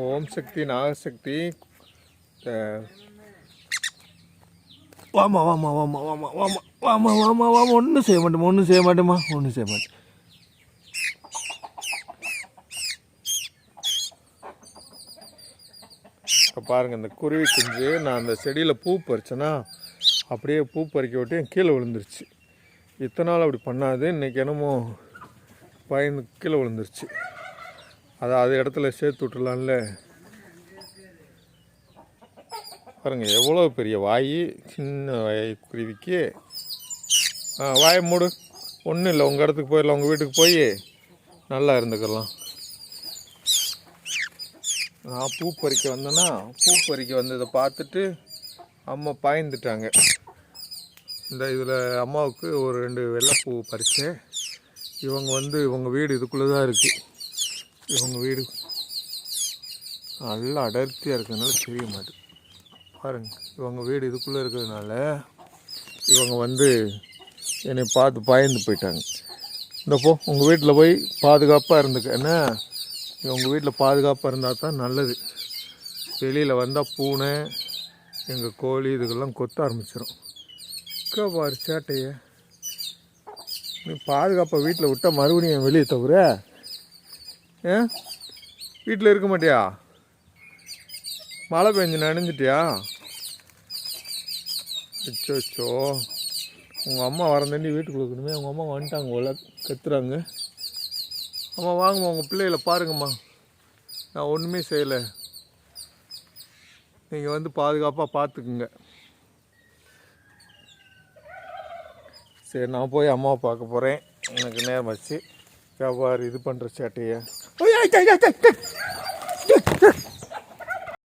ஓம் சக்தி நாகசக்தி வாமா வாமா வாமா வாமா வாமா வாமா வாமா வாமா ஒன்றும் செய்ய மாட்டேமா ஒன்றும் செய்ய மாட்டேமா ஒன்றும் செய்ய மாட்டேன் இப்போ பாருங்கள் இந்த குருவி குஞ்சு நான் அந்த செடியில் பூ பறிச்சேன்னா அப்படியே பூ பறிக்க விட்டு என் கீழே விழுந்துருச்சு. இத்தனை நாள் அப்படி பண்ணாது இன்னைக்கு என்னமோ பயந்து கீழே விழுந்துருச்சு. அதை அது இடத்துல சேர்த்து விட்டுலாம்ல பாருங்கள் எவ்வளோ பெரிய வாய். சின்ன வாய் குருவிக்கு. வாயை மூடு. ஒன்றும் இல்லை உங்கள் இடத்துக்கு போயிடலாம் உங்கள் வீட்டுக்கு போய் நல்லா இருந்துக்கலாம். நான் பூ பறிக்க வந்தேன்னா பூ பறிக்க வந்ததை பார்த்துட்டு அம்மா பாய்ந்துட்டாங்க. இந்த இதில் அம்மாவுக்கு ஒரு ரெண்டு வெள்ளைப்பூ பறித்தேன். இவங்க வந்து இவங்க வீடு இதுக்குள்ளே தான் இருக்குது இவங்க வீடு. நல்லா அடர்த்தியாக இருக்கிறதுனால தெரிய மாட்டுது பாருங்க இவங்க வீடு இதுக்குள்ளே இருக்கிறதுனால இவங்க வந்து என்னை பார்த்து பயந்து போயிட்டாங்க. இந்த போ உங்கள் வீட்டில் போய் பாதுகாப்பாக இருந்துக்க. என்ன? உங்கள் வீட்டில் பாதுகாப்பாக இருந்தால் தான் நல்லது. வெளியில் வந்தால் பூனை எங்கள் கோழி இதுக்கெல்லாம் கொத்த ஆரம்பிச்சிடும் அக்கா பாரு சேட்டைய. நீ பாதுகாப்பாக வீட்டில் விட்டால் மறுபடியும் வெளியே தவிர ஏன் வீட்டில் இருக்க மாட்டியா? மழை பெஞ்சு நனைஞ்சிட்டியா? அச்சோ அச்சோ உங்கள் அம்மா வரந்தாண்டி வீட்டுக்கு கொடுக்கணுமே. உங்கள் அம்மா வந்துட்டாங்க போல. கத்துறாங்க. அம்மா வாங்கம்மா. உங்கள் பிள்ளைகளை பாருங்கம்மா. நான் ஒன்றுமே செய்யலை. நீங்கள் வந்து பாதுகாப்பாக பார்த்துக்குங்க சரி நான் போய் அம்மாவை பார்க்க போகிறேன் எனக்கு நேரம் வச்சு கவ்வாறு இது பண்ணுற சேட்டையை.